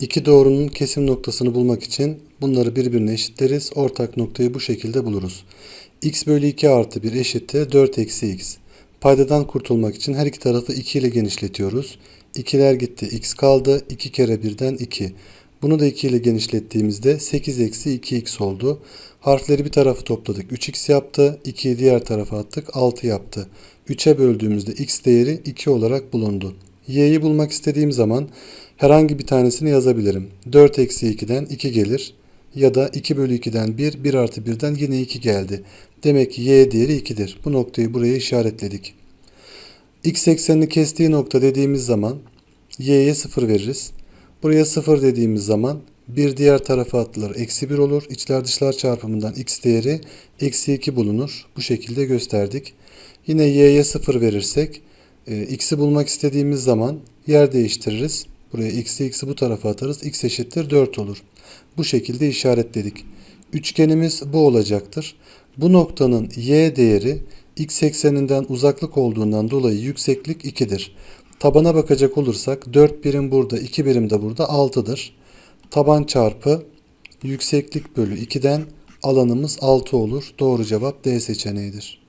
İki doğrunun kesim noktasını bulmak için bunları birbirine eşitleriz. Ortak noktayı bu şekilde buluruz. x bölü 2 artı 1 eşittir 4 eksi x. Paydadan kurtulmak için her iki tarafı 2 ile genişletiyoruz. 2'ler gitti x kaldı. 2 kere 1'den 2. Bunu da 2 ile genişlettiğimizde 8 eksi 2x oldu. Harfleri bir tarafı topladık 3x yaptı. 2'yi diğer tarafa attık 6 yaptı. 3'e böldüğümüzde x değeri 2 olarak bulundu. y'yi bulmak istediğim zaman herhangi bir tanesini yazabilirim. 4 eksi 2'den 2 gelir. Ya da 2 bölü 2'den 1, 1 artı 1'den yine 2 geldi. Demek ki y değeri 2'dir. Bu noktayı buraya işaretledik. x eksenini kestiği nokta dediğimiz zaman y'ye 0 veririz. Buraya 0 dediğimiz zaman bir diğer tarafa atılır. Eksi 1 olur. İçler dışlar çarpımından x değeri eksi 2 bulunur. Bu şekilde gösterdik. Yine y'ye 0 verirsek e, x'i bulmak istediğimiz zaman yer değiştiririz. Buraya x'i x'i bu tarafa atarız. x eşittir 4 olur. Bu şekilde işaretledik. Üçgenimiz bu olacaktır. Bu noktanın y değeri x ekseninden uzaklık olduğundan dolayı yükseklik 2'dir. Tabana bakacak olursak 4 birim burada 2 birim de burada 6'dır. Taban çarpı yükseklik bölü 2'den alanımız 6 olur. Doğru cevap D seçeneğidir.